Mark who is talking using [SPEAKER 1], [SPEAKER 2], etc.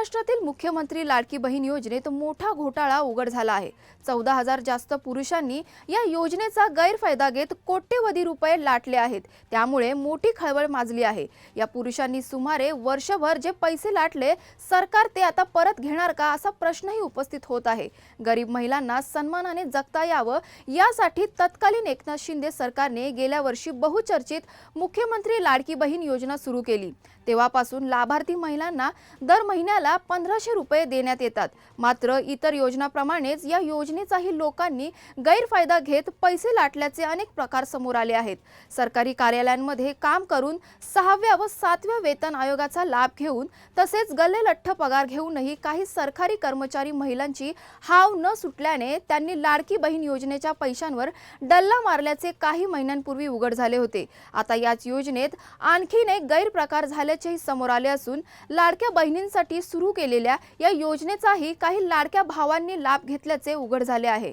[SPEAKER 1] महाराष्ट्रातील मुख्यमंत्री लाडकी बहीण योजनेत मोठा घोटाळा उघड झाला आहे. चौदा हजार जास्त पुरुषांनी या योजनेचा गैरफायदा घेत कोट्यवधी रुपये लाटले आहेत. त्यामुळे मोठी खळबळ माजली आहे. या पुरुषांनी सुमारे वर्षभर जे पैसे लाटले सरकार ते आता परत घेणार का असा प्रश्नही उपस्थित होत आहे. गरीब महिलांना सन्मानाने जगता यावं यासाठी तत्कालीन एकनाथ शिंदे सरकारने गेल्या वर्षी बहुचर्चित मुख्यमंत्री लाडकी बहीण योजना सुरू केली. तेव्हापासून लाभार्थी महिलांना दर महिन्याला पंधराशे रुपये देण्यात येतात. मात्र इतर योजनाप्रमाणेच या योजनेचाही लोकांनी गैरफायदा घेत पैसे लाटल्याचे अनेक प्रकार समोर आले आहेत. सरकारी कार्यालयांमध्ये काम करून सहाव्या व सातव्या वेतन आयोगाचा लाभ घेऊन तसेच गल्लेलठ्ठ पगार घेऊनही काही सरकारी कर्मचारी महिलांची हाव न सुटल्याने त्यांनी लाडकी बहीण योजनेच्या पैशांवर डल्ला मारल्याचे काही महिन्यांपूर्वी उघड झाले होते. आता याच योजनेत आणखीन एक गैरप्रकार झाल्याचेही समोर आले असून लाडक्या बहिणींसाठी सुरू केलेल्या या योजनेचाही काही लाडक्या भावांनी लाभ घेतल्याचे उघड झाले आहे.